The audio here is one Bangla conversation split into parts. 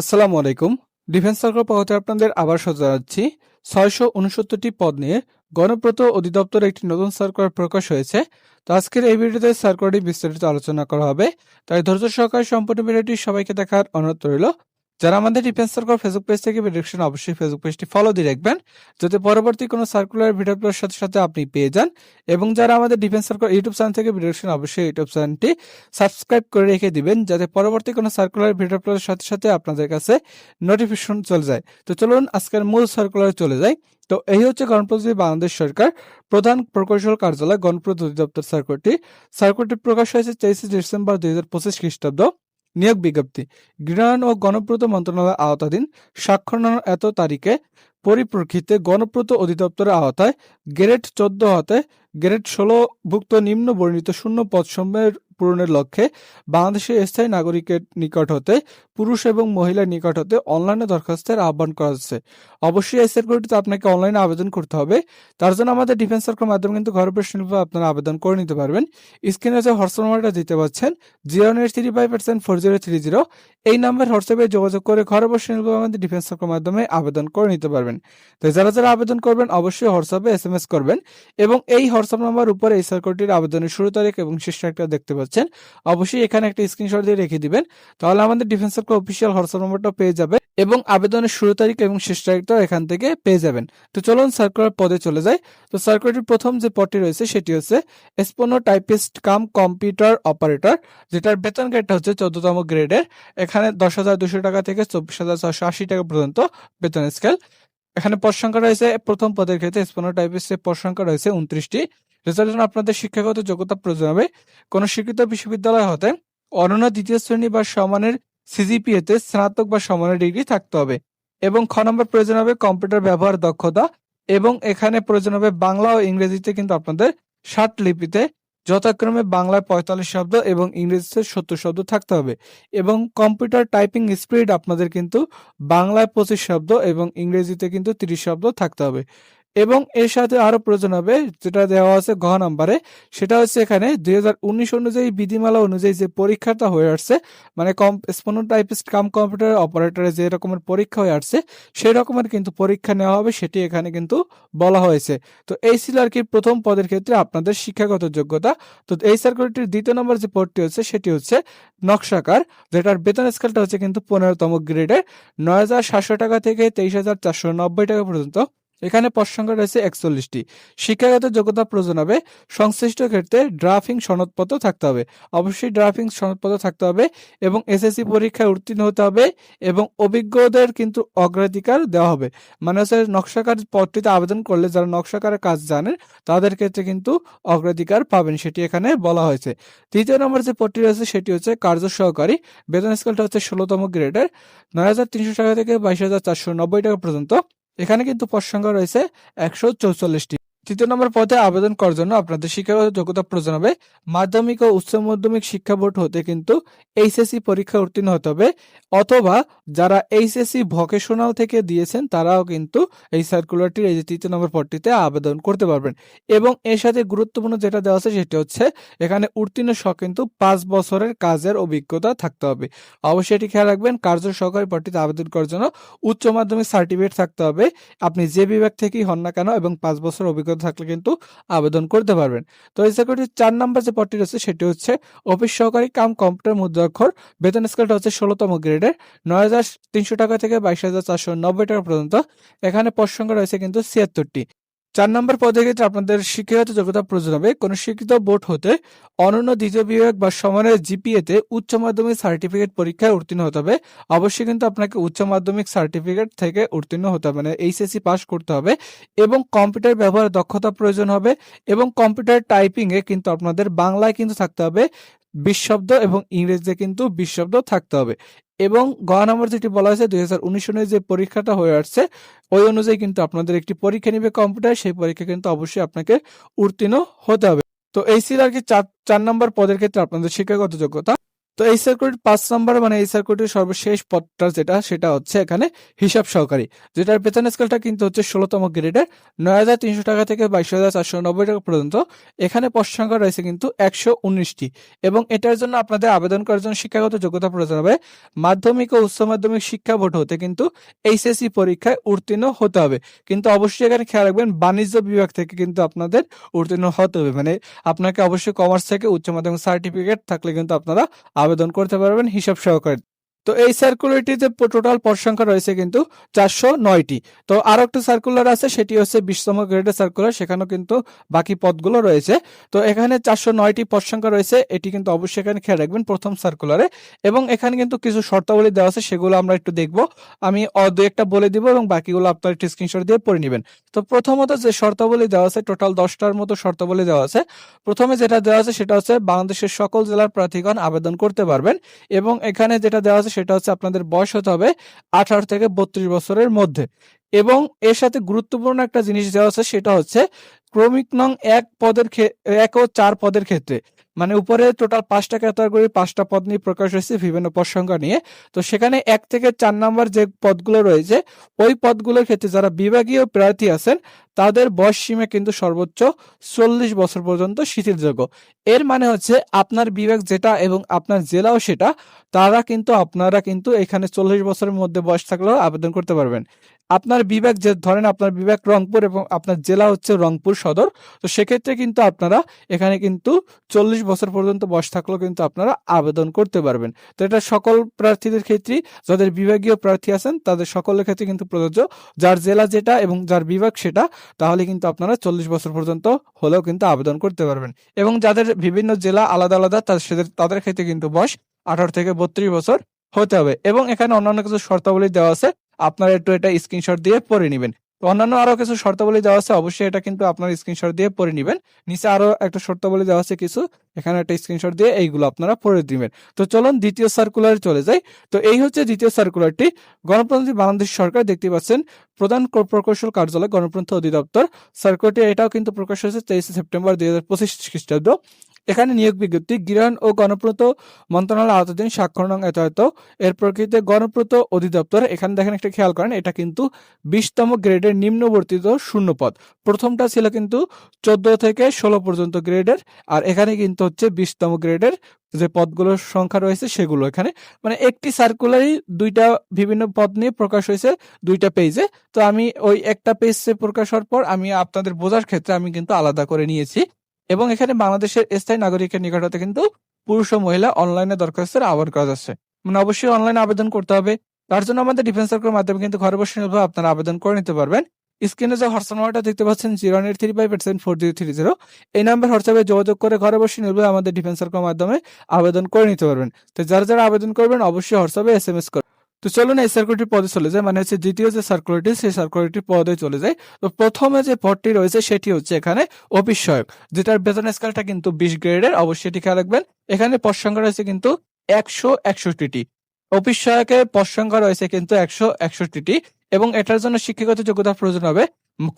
আসসালামু আলাইকুম। ডিফেন্স সার্কেল পথে আপনাদের আবার সজা জানাচ্ছি। ছয়শো উনসত্তরটি পদ নিয়ে গণপ্রত অধিদপ্তর একটি নতুন সার্কুলার প্রকাশ হয়েছে। তো আজকের এই ভিডিওতে সার্কুলারটি বিস্তারিত আলোচনা করা হবে। তাই ধৈর্য সহকারে সম্পূর্ণ ভিডিওটি সবাইকে দেখার অনুরোধ রইল। যারা আমাদের ডিফেন্স সার্কুলার ফেসবুক পেজ থেকে ভিডিও অবশ্যই ফেসবুক পেজটি ফলো দিয়ে রাখবেন। যাতে পরবর্তী কোনো সার্কুলার ভিডিওগুলোর সাথে সাথে আপনি পেয়ে যান। এবং যারা আমাদের ডিফেন্স সার্কুলার ইউটিউব চ্যানেল থেকে ভিডিও অবশ্যই ইউটিউব চ্যানেলটি সাবস্ক্রাইব করে রেখে দিবেন। যাতে পরবর্তী কোনো সার্কুলার ভিডিও আপলোডের সাথে সাথে আপনাদের কাছে নোটিফিকেশন চলে যায়। তো চলুন, আজকের মূল সার্কুলার চলে যাই। তো এই হচ্ছে গণপ্রজাতন্ত্রী বাংলাদেশ সরকার প্রধান প্রকৌশল কার্যালয় গণপ্রজাতন্ত্রী অধিদপ্তর সার্কুলারটি সার্কুলারটি প্রকাশ হয়েছে তেইশে ডিসেম্বর দুই হাজার পঁচিশ খ্রিস্টাব্দ। নিয়োগ বিজ্ঞপ্তি। গৃহায়ন ও গণপ্রত মন্ত্রণালয়ের আওতাধীন স্বাক্ষরনার এত তারিখে পরিপ্রেক্ষিতে গণপ্রত অধিদপ্তরের আওতায় গ্রেড চোদ্দ হতে গ্রেড ষোলো ভুক্ত নিম্ন বর্ণিত শূন্য পদসমূহের পূরণের লক্ষ্যে বাংলাদেশের স্থায়ী নাগরিকের নিকট হতে, পুরুষ এবং মহিলার নিকট হতে অনলাইনে দরখাস্তের আহ্বান করা হচ্ছে। অবশ্যই এই সার্কুলারটিতে আপনাকে অনলাইনে আবেদন করতে হবে। তার জন্য আমাদের ডিফেন্স সার্কেলের মাধ্যমে কিন্তু ঘর বসে আপনারা আবেদন করে নিতে পারবেন। স্ক্রিনে যে হোয়াটসঅ্যাপ নাম্বারটা দিতে পাচ্ছেন, zero nine three five percent four zero three zero. এই নাম্বার হোয়াটসঅ্যাপে যোগাযোগ করে ঘরে বসে আমাদের ডিফেন্স সার্কেলের মাধ্যমে আবেদন করে নিতে পারবেন। তো যারা যারা আবেদন করবেন, অবশ্যই হোয়াটসঅ্যাপে এস এম এস করবেন এবং এই নাম্বার উপরে এই সার্কুলারটির আবেদনের শুরু তারিখ এবং শেষ তারিখটা দেখতে পাচ্ছেন। অবশ্যই এখানে একটা স্ক্রিনশট দিয়ে রেখে দিবেন। তাহলে আমাদের ডিফেন্স সার্কেল অফিসিয়াল হোয়াটসঅ্যাপ নম্বরটা পেয়ে যাবে এবং আবেদনের শুরু তারিখ এবং শেষ তারিখটাও এখান থেকে পেয়ে যাবেন। তো চলুন সার্কুলার পদে চলে যাই। তো সার্কুলারটির প্রথম যে পদটি রয়েছে সেটি হচ্ছে এসপোনো টাইপিস্ট কাম কম্পিউটার অপারেটর যেটার বেতন গ্রেডটা হচ্ছে চোদ্দতম গ্রেডের এখানে দশ হাজার দুশো টাকা থেকে চব্বিশ হাজার ছশো আশি টাকা পর্যন্ত বেতন স্কেল এখানে পদ সংখ্যা রয়েছে, প্রথম পদের ক্ষেত্রে স্পোনো টাইপিস্টের পদ সংখ্যা রয়েছে উনত্রিশটি। রেজাল্টের জন্য আপনাদের শিক্ষাগত যোগ্যতা প্রয়োজন হবে কোনো স্বীকৃত বিশ্ববিদ্যালয় হতে অনন্য দ্বিতীয় শ্রেণি বা সমানের সিজিপিএতে স্নাতক বা সমানের ডিগ্রি থাকতে হবে এবং খ নম্বর প্রয়োজন হবে কম্পিউটার ব্যবহার দক্ষতা এবং এখানে প্রয়োজন হবে বাংলা ও ইংরেজিতে কিন্তু আপনাদের ষাট লিপিতে যথাক্রমে বাংলায় পঁয়তাল্লিশ শব্দ এবং ইংরেজিতে সত্তর শব্দ থাকতে হবে। এবং কম্পিউটার টাইপিং স্পিড আপনাদের কিন্তু বাংলায় পঁচিশ শব্দ এবং ইংরেজিতে কিন্তু তিরিশ শব্দ থাকতে হবে। এবং এর সাথে আরও প্রয়োজন হবে, যেটা দেওয়া আছে ঘ নাম্বারে, সেটা হচ্ছে এখানে দুই হাজার উনিশ অনুযায়ী বিধিমালা অনুযায়ী যে পরীক্ষাটা হয়ে আসছে মানে কম স্পোনো টাইপিস্ট কাম কম্পিউটার অপারেটরে যে রকমের পরীক্ষা হয়ে আসছে, সেই রকমের কিন্তু পরীক্ষা নেওয়া হবে, সেটি এখানে কিন্তু বলা হয়েছে। তো এই ছিল আর কি প্রথম পদের ক্ষেত্রে আপনাদের শিক্ষাগত যোগ্যতা। তো এই সার্কুলারটির দ্বিতীয় নম্বর যে পদটি হচ্ছে, সেটি হচ্ছে নকশাকার, যেটার বেতন স্কেলটা হচ্ছে কিন্তু পনেরোতম গ্রেডের নয় হাজার সাতশো টাকা থেকে তেইশ হাজার চারশো নব্বই টাকা পর্যন্ত এখানে পদ রয়েছে একচল্লিশটি। শিক্ষাগত যোগ্যতা প্রয়োজন হবে। সংশ্লিষ্ট ক্ষেত্রে ড্রাফিং সনদপত্র থাকতে হবে। অবশ্যই ড্রাফিং সনদপত্র থাকতে হবে এবং এসএসসি পরীক্ষায় উত্তীর্ণ হতে হবে এবং অভিজ্ঞদের কিন্তু অগ্রাধিকার দেওয়া হবে। মানে হচ্ছে নকশাকার পদটিতে আবেদন করলে যারা নকশাকারের কাজ জানেন, তাদের ক্ষেত্রে কিন্তু অগ্রাধিকার পাবেন, সেটি এখানে বলা হয়েছে। তৃতীয় নম্বর যে পদটি রয়েছে, সেটি হচ্ছে কার্য সহকারী। বেতন স্কেলটা হচ্ছে ষোলোতম গ্রেডের। নয় হাজার তিনশো টাকা থেকে বাইশ হাজার চারশো নব্বই টাকা পর্যন্ত এখানে কিন্তু পদ সংখ্যা রয়েছে একশো চৌচল্লিশটি। তৃতীয় নম্বর পদে আবেদন করার জন্য আপনাদের শিক্ষাগত যোগ্যতা প্রয়োজন হবে। মাধ্যমিক ও উচ্চ মাধ্যমিক শিক্ষা বোর্ড হতে কিন্তু এইচএসসি পরীক্ষা উত্তীর্ণ হতে হবে, অথবা যারা এইচএসসি ভকেশনাল থেকে দিয়েছেন তারাও কিন্তু এই সার্কুলারটির এই যে তৃতীয় নম্বর পদটিতে আবেদন করতে পারবেন। এবং এর সাথে গুরুত্বপূর্ণ যেটা দেওয়া আছে সেটি হচ্ছে, এখানে উত্তীর্ণ সহ কিন্তু পাঁচ বছরের কাজের অভিজ্ঞতা থাকতে হবে। অবশ্যই এটি খেয়াল রাখবেন কার্য সহকারী পদটিতে আবেদন করার জন্য উচ্চ মাধ্যমিক সার্টিফিকেট থাকতে হবে। আপনি যে বিভাগ থেকেই হন না কেন এবং পাঁচ বছর অভিজ্ঞতা থাকলে কিন্তু আবেদন করতে পারবেন। তো এই চার নম্বর যে পদটি রয়েছে, সেটি হচ্ছে অফিস সহকারী কাম কম্পিউটার মুদ্রাক্ষর। বেতন স্কেলটা হচ্ছে ষোলোতম গ্রেডের নয় হাজার তিনশো টাকা থেকে বাইশ হাজার চারশো নব্বই টাকা পর্যন্ত। এখানে পদ সংখ্যা রয়েছে কিন্তু ছিয়াত্তরটি। চার নম্বর পদের ক্ষেত্রে আপনাদের শিক্ষাগত যোগ্যতা প্রয়োজন হবে। কোন শিক্ষিত বোর্ড হতে অনন্য দ্বিতীয় বিভাগ বা সমানের জিপিএতে উচ্চ মাধ্যমিক সার্টিফিকেট পরীক্ষায় উত্তীর্ণ হতে হবে। অবশ্যই কিন্তু আপনাকে উচ্চ মাধ্যমিক সার্টিফিকেট থেকে উত্তীর্ণ হতে হবে। মানে এইচএসসি পাস করতে হবে এবং কম্পিউটার ব্যবহার দক্ষতা প্রয়োজন হবে এবং কম্পিউটার টাইপিং এ কিন্তু আপনাদের বাংলায় কিন্তু থাকতে হবে। বিশ শব্দ এবং ইংরেজিতে কিন্তু বিশ শব্দ থাকতে হবে। এবং গ নম্বর যেটি বলা হয়েছে, দুই হাজার উনিশ সনের যে পরীক্ষাটা হয়ে আসছে, ওই অনুযায়ী কিন্তু আপনাদের একটি পরীক্ষা নিবে কম্পিউটার, সেই পরীক্ষা কিন্তু অবশ্যই আপনাকে উত্তীর্ণ হতে হবে। তো এই ছিল আর কি চার চার নম্বর পদের ক্ষেত্রে আপনাদের শিক্ষাগত যোগ্যতা। তো এই সার্কুলের পাঁচ নম্বর মানে এই সার্কুলের সর্বশেষ পদটা যেটা, সেটা হচ্ছে এখানে হিসাব সহকারী, যেটার বেতন স্কেলটা কিন্তু হচ্ছে ষোলোতম গ্রেডের নয় হাজার তিনশো টাকা থেকে বাইশ হাজার চারশো নব্বই টাকা পর্যন্ত। এখানে পদ সংখ্যা রয়েছে কিন্তু একশো উনিশটি এবং এটার জন্য আপনাদের আবেদন করার জন্য শিক্ষাগত যোগ্যতা প্রয়োজন হবে। মাধ্যমিক ও উচ্চ মাধ্যমিক শিক্ষা বোর্ড হতে কিন্তু এইচএসসি পরীক্ষায় উত্তীর্ণ হতে হবে। কিন্তু অবশ্যই এখানে খেয়াল রাখবেন, বাণিজ্য বিভাগ থেকে কিন্তু আপনাদের উত্তীর্ণ হতে হবে। মানে আপনাকে অবশ্যই কমার্স থেকে উচ্চ মাধ্যমিক সার্টিফিকেট থাকলে কিন্তু আপনারা আবেদন করতে পারবেন হিসাব সহকারে। তো এই সার্কুলারটিতে টোটাল পদ সংখ্যা রয়েছে কিন্তু চারশো নয়টি। তো আরও একটা সার্কুলার আছে, সেটি হচ্ছে বিশতম গ্রেডের সার্কুলার সেখানেও কিন্তু বাকি পদগুলো রয়েছে। তো এখানে চারশো নয়টি পদ সংখ্যা রয়েছে, এটি কিন্তু অবশ্যই এখানে খেয়াল রাখবেন প্রথম সার্কুলারে এবং এখানে কিন্তু কিছু শর্তাবলী দেওয়া আছে, সেগুলো আমরা একটু দেখব। আমি দু একটা বলে দিব এবং বাকিগুলো আপনার একটু স্ক্রিনশট দিয়ে পড়ে নেবেন। তো প্রথমত যে শর্তাবলী দেওয়া আছে টোটাল দশটার মতো শর্তাবলী দেওয়া আছে। প্রথমে যেটা দেওয়া আছে, সেটা হচ্ছে বাংলাদেশের সকল জেলার প্রার্থীগণ আবেদন করতে পারবেন। এবং এখানে যেটা দেওয়া আছে সেটা হচ্ছে আপনাদের বয়স হতে হবে আঠারো থেকে বত্রিশ বছরের মধ্যে। এবং এর সাথে গুরুত্বপূর্ণ একটা জিনিস দেওয়া আছে, সেটা হচ্ছে ক্রমিক নং এক পদের এক ও চার পদের ক্ষেত্রে। মানে উপরে টোটাল পাঁচটা ক্যাটাগরি পাঁচটা পদ নিয়ে প্রকাশ হয়েছে বিভিন্ন সংখ্যা নিয়ে। তো সেখানে এক থেকে চার নাম্বার যে পদগুলো রয়েছে, ওই পদগুলোর ক্ষেত্রে যারা বিভাগীয় প্রার্থী আছেন, তাদের বয়স সীমা কিন্তু সর্বোচ্চ চল্লিশ বছর পর্যন্ত শিথিলযোগ্য। এর মানে হচ্ছে আপনার বিভাগ যেটা এবং আপনার জেলাও সেটা, তারা কিন্তু, আপনারা কিন্তু এখানে চল্লিশ বছরের মধ্যে বয়স থাকলেও আবেদন করতে পারবেন। আপনার বিভাগ যে, ধরেন আপনার বিভাগ রংপুর এবং আপনার জেলা হচ্ছে রংপুর সদর, তো সেক্ষেত্রে কিন্তু আপনারা এখানে কিন্তু চল্লিশ বছর পর্যন্ত বয়স থাকলেও কিন্তু আপনারা আবেদন করতে পারবেন। তো এটা সকল প্রার্থীদের ক্ষেত্রেই, যাদের বিভাগীয় প্রার্থী আছেন, তাদের সকলের ক্ষেত্রে কিন্তু প্রযোজ্য। যার জেলা যেটা এবং যার বিভাগ সেটা, তাহলে কিন্তু আপনারা চল্লিশ বছর পর্যন্ত হলেও কিন্তু আবেদন করতে পারবেন। এবং যাদের বিভিন্ন জেলা আলাদা আলাদা, তাদের তাদের ক্ষেত্রে কিন্তু বয়স আঠারো থেকে বত্রিশ বছর হতে হবে। এবং এখানে অন্যান্য কিছু শর্তাবলী দেওয়া আছে আপনারা একটু এটা স্ক্রিনশট দিয়ে পড়ে নেবেন। অন্যান্য আরও কিছু শর্তাবলী দেওয়া আছে, অবশ্যই এটা কিন্তু আপনার স্ক্রিনশট দিয়ে পড়ে নেবেন। নিচে আরও একটা শর্তাবলী দেওয়া আছে কিছু, এখানে একটা স্ক্রিনশট দিয়ে এইগুলো আপনারা পড়ে দিবেন তো চলুন দ্বিতীয় সার্কুলারে চলে যাই। তো এই হচ্ছে দ্বিতীয় সার্কুলারটি গণপ্রজাতন্ত্রী বাংলাদেশ সরকার দেখতে পাচ্ছেন, প্রধান প্রকৌশল কার্যালয়, গণপ্রজাতন্ত্র অধিদপ্তর। সার্কুলারটি এটাও কিন্তু প্রকাশ হয়েছে তেইশে সেপ্টেম্বর দুই হাজার পঁচিশ খ্রিস্টাব্দ। এখানে নিয়োগ বিজ্ঞপ্তি গৃহায়ণ ও গণপ্রত মন্ত্রণালয় আওতাধীন স্বাক্ষর নং এত এর প্রকৃতিতে গণপ্রত অধিদপ্তর, এখানে দেখেন একটা খেয়াল করেন, এটা কিন্তু বিশতম গ্রেডের নিম্নবর্তিত শূন্য পদ প্রথমটা ছিল কিন্তু চোদ্দ থেকে ষোলো পর্যন্ত গ্রেডের, আর এখানে কিন্তু হচ্ছে বিশতম গ্রেডের যে পদগুলোর সংখ্যা রয়েছে সেগুলো এখানে। মানে একটি সার্কুলারই দুইটা বিভিন্ন পদ নিয়ে প্রকাশ হয়েছে, দুইটা পেজে তো আমি ওই একটা পেজে প্রকাশ হওয়ার পর আমি আপনাদের বোঝার ক্ষেত্রে আমি কিন্তু আলাদা করে নিয়েছি। এবং এখানে বাংলাদেশের স্থায়ী নাগরিকের নিকট হতে কিন্তু পুরুষ ও মহিলা অনলাইনে দরখাস্তের আহ্বান করা যাচ্ছে। মানে অবশ্যই অনলাইনে আবেদন করতে হবে। তার জন্য আমাদের ডিফেন্স সার্কেলের মাধ্যমে কিন্তু ঘরে বসে নির্ভর আপনারা আবেদন করে নিতে পারবেন। স্ক্রিনে যে হোয়াটসঅ্যাপ নাম্বারটা দেখতে পাচ্ছেন zero eight three five eight seven four zero three zero এই নাম্বার হোয়াটসঅ্যাপে যোগাযোগ করে ঘরে বসে নির্ভর আমাদের ডিফেন্স সার্কেলের মাধ্যমে আবেদন করে নিতে পারবেন। তো যারা যারা আবেদন করবেন, অবশ্যই হোয়াটসঅ্যাপে এস এম এস করবেন তো চলুন এই সার্কুলারটি পদে চলে যায় মানে হচ্ছে দ্বিতীয় যে সার্কুলারটি সেই সার্কুলারটি পদে চলে যায় তো প্রথমে যে পদটি রয়েছে, সেটি হচ্ছে এখানে অফিস যেটার বেতন স্কেলটা কিন্তু বিশ গ্রেডের। অবশ্যই এটি খেয়াল রাখবেন। এখানে পদ সংখ্যা রয়েছে কিন্তু একশো একষট্টিটি। অফিস পদ সংখ্যা রয়েছে কিন্তু একশো একষট্টিটি এবং এটার জন্য শিক্ষাগত যোগ্যতা প্রয়োজন হবে।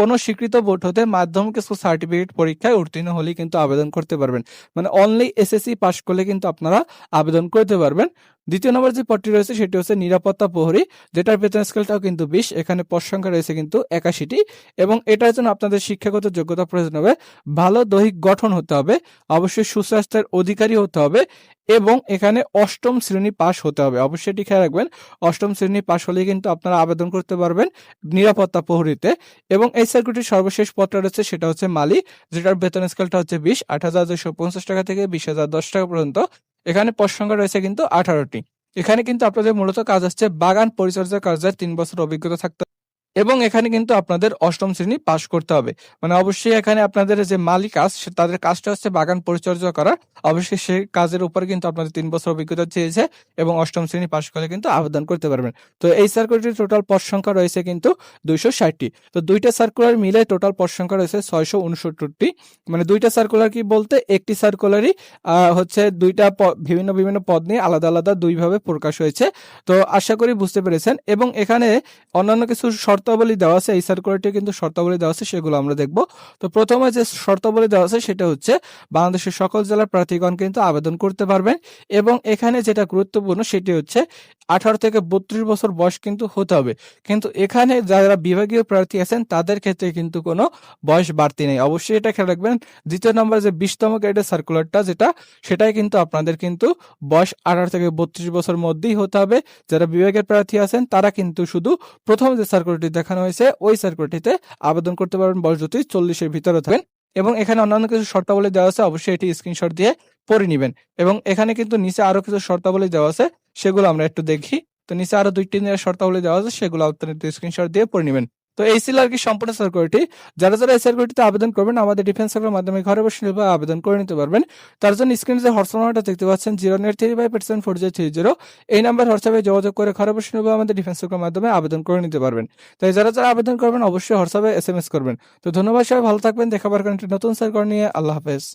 কোনো স্বীকৃত বোর্ড হতে মাধ্যমিক স্কুল সার্টিফিকেট পরীক্ষায় উত্তীর্ণ হলেই কিন্তু আবেদন করতে পারবেন। মানে অনলি এসএসসি পাশ করলে কিন্তু আপনারা আবেদন করতে পারবেন। দ্বিতীয় নম্বর যে পদটি রয়েছে, সেটি হচ্ছে নিরাপত্তা প্রহরী, যেটার বেতন স্কেলটাও কিন্তু বিশ, এখানে পদ সংখ্যা রয়েছে কিন্তু একাশিটি, এবং এটার জন্য আপনাদের শিক্ষাগত যোগ্যতা প্রয়োজন হবে, ভালো দৈহিক গঠন হতে হবে, অবশ্যই সুস্বাস্থ্যের অধিকারী হতে হবে, এবং এখানে অষ্টম শ্রেণি পাশ হতে হবে। অবশ্যই এটি খেয়াল রাখবেন, অষ্টম শ্রেণি পাশ হলেই কিন্তু আপনারা আবেদন করতে পারবেন নিরাপত্তা প্রহরীতে, এবং এই সার্কুইটির সর্বশেষ পত্র রয়েছে, সেটা হচ্ছে মালি, যেটার বেতন স্কেলটা হচ্ছে বিশ, আট হাজার দুশো পঞ্চাশ টাকা থেকে বিশ হাজার দশ টাকা পর্যন্ত এখানে পদ সংখ্যা রয়েছে কিন্তু আঠারোটি এখানে কিন্তু আপনাদের মূলত কাজ হচ্ছে বাগান পরিচর্যার কার্যের তিন বছর অভিজ্ঞতা থাকতে। এবং এখানে কিন্তু আপনাদের অষ্টম শ্রেণি পাশ করতে হবে। মানে অবশ্যই এখানে আপনাদের যে মালিক কাজ তাদের কাজটা হচ্ছে বাগান পরিচর্যা করা। অবশ্যই সেই কাজের উপর কিন্তু আপনাদের তিন বছর অভিজ্ঞতা চেয়েছে এবং অষ্টম শ্রেণি পাশ করলে কিন্তু আবেদন করতে পারবেন। তো এই সার্কুলারটির টোটাল পদ সংখ্যা রয়েছে কিন্তু দুইশো ষাটটি। তো দুইটা সার্কুলার মিলে টোটাল পদ সংখ্যা রয়েছে ছয়শো উনসত্তরটি মানে দুইটা সার্কুলার কি বলতে? একটি সার্কুলারই হচ্ছে দুইটা বিভিন্ন বিভিন্ন পদ নিয়ে আলাদা আলাদা দুইভাবে প্রকাশ হয়েছে। তো আশা করি বুঝতে পেরেছেন। এবং এখানে অন্যান্য কিছু শর্ত শর্তাবলী দেওয়া আছে, এই সার্কুলারটি কিন্তু শর্তাবলী দেওয়া আছে, সেগুলো আমরা দেখব। তো প্রথমে যে শর্তাবলী দেওয়া আছে, সেটা হচ্ছে বাংলাদেশের সকল জেলার প্রার্থীগণ কিন্তু আবেদন করতে পারবেন এবং এখানে যেটা গুরুত্বপূর্ণ, সেটি হচ্ছে আঠারো থেকে বত্রিশ বছর বয়স কিন্তু হতে হবে। কিন্তু এখানে যারা বিভাগীয় প্রার্থী আছেন, তাদের ক্ষেত্রে কিন্তু কোনো বয়স বাড়তি নেই। অবশ্যই এটা খেয়াল রাখবেন, দ্বিতীয় নম্বর যে বিশতম গ্রেডের সার্কুলারটা যেটা, সেটাই কিন্তু আপনাদের কিন্তু বয়স আঠারো থেকে বত্রিশ বছর মধ্যেই হতে হবে। যারা বিভাগের প্রার্থী আছেন, তারা কিন্তু শুধু প্রথম যে সার্কুলারটি দেখানো হয়েছে, ওই সার্কুলারটিতে আবেদন করতে পারবেন বয়স যদি চল্লিশের ভিতরে থাকেন। এবং এখানে অন্যান্য কিছু শর্তাবলী দেওয়া আছে, অবশ্যই এটি স্ক্রিনশট দিয়ে পড়ে নেবেন। এবং এখানে কিন্তু নিচে আরও কিছু শর্তাবলী দেওয়া আছে, সেগুলো আমরা একটু দেখি। তো নিচে আরও দুই তিন শর্তাবলী দেওয়া আছে, সেগুলো আপনারা স্ক্রিনশট দিয়ে পড়ে নেবেন। তো এই ছিল আর কি সম্পূর্ণ সার্কুলারটি যারা যারা এই সার্কুলারটিতে আবেদন করবেন, আমাদের ডিফেন্স সার্কুলার মাধ্যমে ঘরে বসে নির্ভয়ে আবেদন করে নিতে পারবেন। তার জন্য স্ক্রিনে যে হোয়াটসঅ্যাপ নাম্বারটা দেখতে পাচ্ছেন zero nine three five percent four zero three zero এই নাম্বার হোয়াটসঅ্যাপে যোগাযোগ করে ঘরে বসে নির্ভয়ে আমাদের ডিফেন্স সার্কুলার মাধ্যমে আবেদন করে নিতে পারবেন। তাই যারা যারা আবেদন করবেন, অবশ্যই হোয়াটসঅ্যাপে এস এম এস করবেন। তো ধন্যবাদ সবাই, ভালো থাকবেন দেখাবার কারণে নতুন সার্কুলার নিয়ে। আল্লাহ হাফেজ।